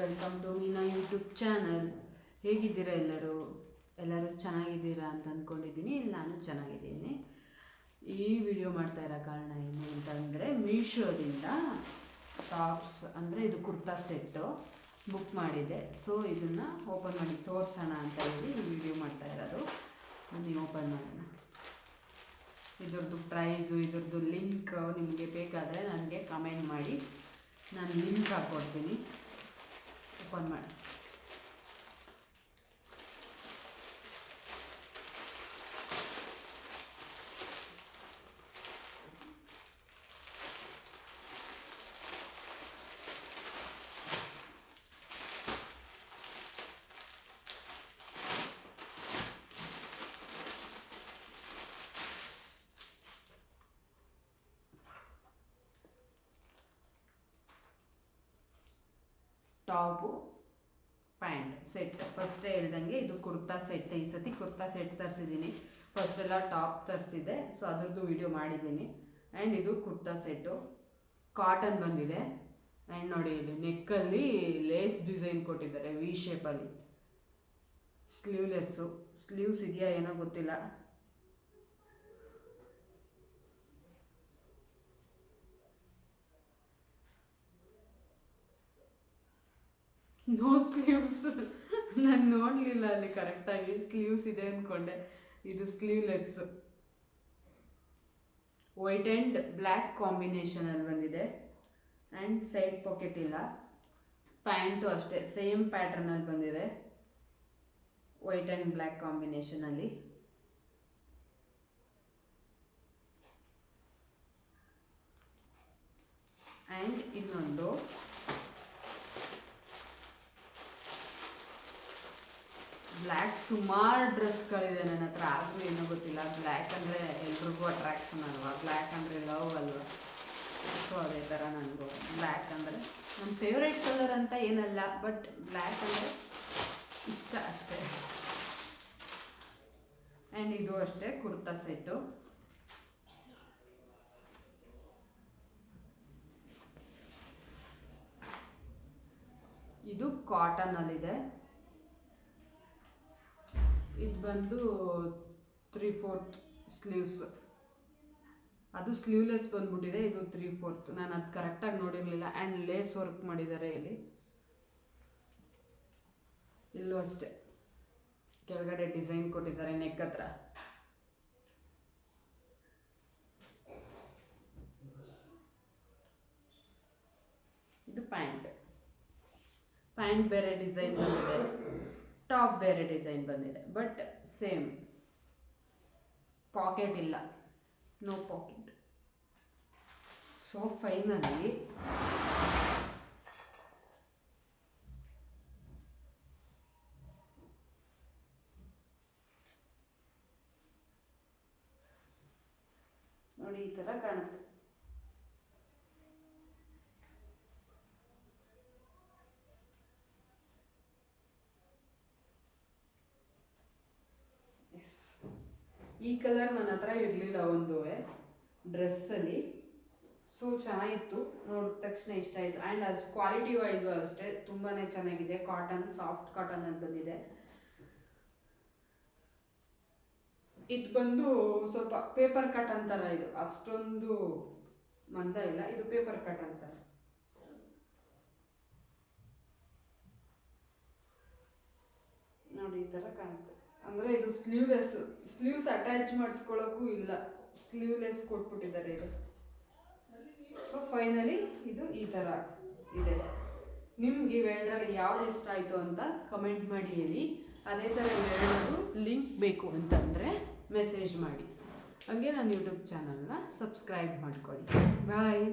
Welcome to Meena YouTube channel ಹೇಗಿದ್ದೀರಾ ಎಲ್ಲರೂ? ಎಲ್ಲರೂ ಚೆನ್ನಾಗಿದ್ದೀರಾ ಅಂತ ಅಂದ್ಕೊಂಡಿದ್ದೀನಿ ನಾನು ಚೆನ್ನಾಗಿದ್ದೀನಿ. ಈ ವಿಡಿಯೋ ಮಾಡ್ತಾ ಇರೋ ಕಾರಣ ಏನು ಅಂತಂದರೆ, ಮೀಶೋದಿಂದ ಟಾಪ್ಸ್ ಅಂದರೆ ಇದು ಕುರ್ತಾ ಸೆಟ್ಟು ಬುಕ್ ಮಾಡಿದೆ. ಸೊ ಇದನ್ನು ಓಪನ್ ಮಾಡಿ ತೋರಿಸೋಣ ಅಂತ ಹೇಳಿ ಈ ವಿಡಿಯೋ ಮಾಡ್ತಾ ಇರೋದು. ನೀವು ಓಪನ್ ಮಾಡೋಣ. ಇದ್ರದ್ದು ಪ್ರೈಸು ಇದ್ರದ್ದು ಲಿಂಕ್ ನಿಮಗೆ ಬೇಕಾದರೆ ನನಗೆ ಕಮೆಂಟ್ ಮಾಡಿ. ನಾನು ಲಿಂಕ್ ಹಾಕ್ಕೊಡ್ತೀನಿ. ಓಪನ್ ಮಾಡಿ ಟಾಪು, ಪ್ಯಾಂಟ್, ಸೆಟ್. ಫಸ್ಟೇ ಹೇಳ್ದಂಗೆ ಇದು ಕುರ್ತಾ ಸೆಟ್. ಈ ಸತಿ ಕುರ್ತಾ ಸೆಟ್ ತರಿಸಿದ್ದೀನಿ. ಫಸ್ಟ್ ಎಲ್ಲ ಟಾಪ್ ತರಿಸಿದ್ದೆ. ಸೊ ಅದರದ್ದು ವಿಡಿಯೋ ಮಾಡಿದ್ದೀನಿ. ಆ್ಯಂಡ್ ಇದು ಕುರ್ತಾ ಸೆಟ್ಟು. ಕಾಟನ್ ಬಂದಿದೆ. ಆ್ಯಂಡ್ ನೋಡಿ ಇಲ್ಲಿ ನೆಕ್ಕಲ್ಲಿ ಲೇಸ್ ಡಿಸೈನ್ ಕೊಟ್ಟಿದ್ದಾರೆ ವಿ ಶೇಪಲ್ಲಿ ಸ್ಲೀವ್ಲೆಸ್ಸು ಸ್ಲೀವ್ಸ್ ಇದೆಯಾ ಏನೋ ಗೊತ್ತಿಲ್ಲ. ನೋ ಸ್ಲೀವ್ಸ್ ನಾನು ನೋಡಲಿಲ್ಲ ಅಲ್ಲಿ ಕರೆಕ್ಟಾಗಿ ಸ್ಲೀವ್ಸ್ ಇದೆ ಅಂದ್ಕೊಂಡೆ ಇದು ಸ್ಲೀವ್ಲೆಸ್ ವೈಟ್ ಆ್ಯಂಡ್ ಬ್ಲ್ಯಾಕ್ ಕಾಂಬಿನೇಷನಲ್ಲಿ ಬಂದಿದೆ. ಆ್ಯಂಡ್ ಸೈಡ್ ಪಾಕೆಟ್ ಇಲ್ಲ. ಪ್ಯಾಂಟು ಅಷ್ಟೇ. ಸೇಮ್ ಪ್ಯಾಟರ್ನಲ್ಲಿ ಬಂದಿದೆ. ವೈಟ್ ಆ್ಯಂಡ್ ಬ್ಲ್ಯಾಕ್ ಕಾಂಬಿನೇಷನಲ್ಲಿ ಆ್ಯಂಡ್ ಇನ್ನೊಂದು. ಬ್ಲ್ಯಾಕ್ ಸುಮಾರು ಡ್ರೆಸ್ಗಳಿದೆ ನನ್ನ ಹತ್ರ. ಆದರೂ ಏನೂ ಗೊತ್ತಿಲ್ಲ. ಬ್ಲ್ಯಾಕ್ ಅಂದರೆ ಎಲ್ರಿಗೂ ಅಟ್ರಾಕ್ಷನ್ ಅಲ್ವಾ? ಬ್ಲ್ಯಾಕ್ ಅಂದರೆ ಲವ್ ಅಲ್ವಾ? ಸೊ ಅದೇ ಥರ ನನಗೂ. ಬ್ಲ್ಯಾಕ್ ಅಂದರೆ ನನ್ನ ಫೇವ್ರೇಟ್ ಕಲರ್ ಅಂತ ಏನಲ್ಲ ಬಟ್ ಬ್ಲ್ಯಾಕ್ ಅಂದರೆ ಇಷ್ಟ ಅಷ್ಟೇ. ಆ್ಯಂಡ್ ಇದು ಅಷ್ಟೇ ಕುರ್ತಾ ಸೆಟ್ಟು. ಇದು ಕಾಟನಲ್ಲಿದೆ ಇದು ಬಂದು ತ್ರೀ ಫೋರ್ತ್ ಸ್ಲೀವ್ಸ್ ಅದು ಸ್ಲೀವ್ಲೆಸ್ ಬಂದ್ಬಿಟ್ಟಿದೆ, ಇದು ತ್ರೀ ಫೋರ್ತ್ ನಾನು ಅದು ಕರೆಕ್ಟಾಗಿ ನೋಡಿರಲಿಲ್ಲ. ಆ್ಯಂಡ್ ಲೇಸ್ ವರ್ಕ್ ಮಾಡಿದ್ದಾರೆ ಇಲ್ಲಿ. ಇಲ್ಲೂ ಅಷ್ಟೇ. ಕೆಳಗಡೆ ಡಿಸೈನ್ ಕೊಟ್ಟಿದ್ದಾರೆ ನೆಕ್ ಹತ್ರ. ಇದು ಪ್ಯಾಂಟ್. ಪ್ಯಾಂಟ್ ಬೇರೆ ಡಿಸೈನ್ ಬಂದಿದೆ. ಟಾಪ್ ಬೇರೆ ಡಿಸೈನ್ ಬಂದಿದೆ, ಬಟ್ ಸೇಮ್. ಪಾಕೆಟ್ ಇಲ್ಲ. No pocket. ಸೊ ಫೈನಲಿ ನೋಡಿ ಈ ಥರ ಕಾಣುತ್ತೆ. ಈ ಕಲರ್ ನನ್ನ ಹತ್ರ ಇರಲಿಲ್ಲ ಒಂದು ಡ್ರೆಸ್ಸಲ್ಲಿ ಸೊ ಚೆನ್ನಾಗಿತ್ತು. ನೋಡಿದ ತಕ್ಷಣ ಇಷ್ಟ ಆಯಿತು. ಆ್ಯಂಡ್ ಅದು ಕ್ವಾಲಿಟಿ ವೈಸು ಅಷ್ಟೇ. ತುಂಬಾ ಚೆನ್ನಾಗಿದೆ. ಕಾಟನ್ ಸಾಫ್ಟ್ ಕಾಟನ್ ಅಂತ ಬಂದಿದೆ. ಇದು ಬಂದು ಸ್ವಲ್ಪ ಪೇಪರ್ ಕಟ್ ಅಂತಾರ ಇದು. ಅಷ್ಟೊಂದು ಮಂದ ಇಲ್ಲ. ಇದು ಪೇಪರ್ ಕಟ್ ಅಂತಾರೆ. ನೋಡಿ, ಈ ಥರ ಕಾಣುತ್ತೆ. ಅಂದರೆ ಇದು ಸ್ಲೀವ್ಲೆಸ್ ಸ್ಲೀವ್ಸ್ ಅಟ್ಯಾಚ್ ಮಾಡಿಸ್ಕೊಳ್ಳೋಕ್ಕೂ ಇಲ್ಲ. ಸ್ಲೀವ್ಲೆಸ್ ಕೊಟ್ಬಿಟ್ಟಿದ್ದಾರೆ ಇದು. ಸೊ ಫೈನಲಿ ಇದು ಈ ಥರ ಇದೆ. ನಿಮ್ಗೆ ಇವೆರಡರಲ್ಲಿ ಯಾವ್ದು ಇಷ್ಟ ಆಯಿತು ಅಂತ ಕಮೆಂಟ್ ಮಾಡಿ ಹೇಳಿ. ಅದೇ ಥರ ಇವೆರಡರದು ಲಿಂಕ್ ಬೇಕು ಅಂತಂದರೆ ಮೆಸೇಜ್ ಮಾಡಿ. ಹಾಗೆ ನನ್ನ ಯೂಟ್ಯೂಬ್ ಚಾನಲ್ನ ಸಬ್ಸ್ಕ್ರೈಬ್ ಮಾಡ್ಕೊಳ್ಳಿ. ಬಾಯ್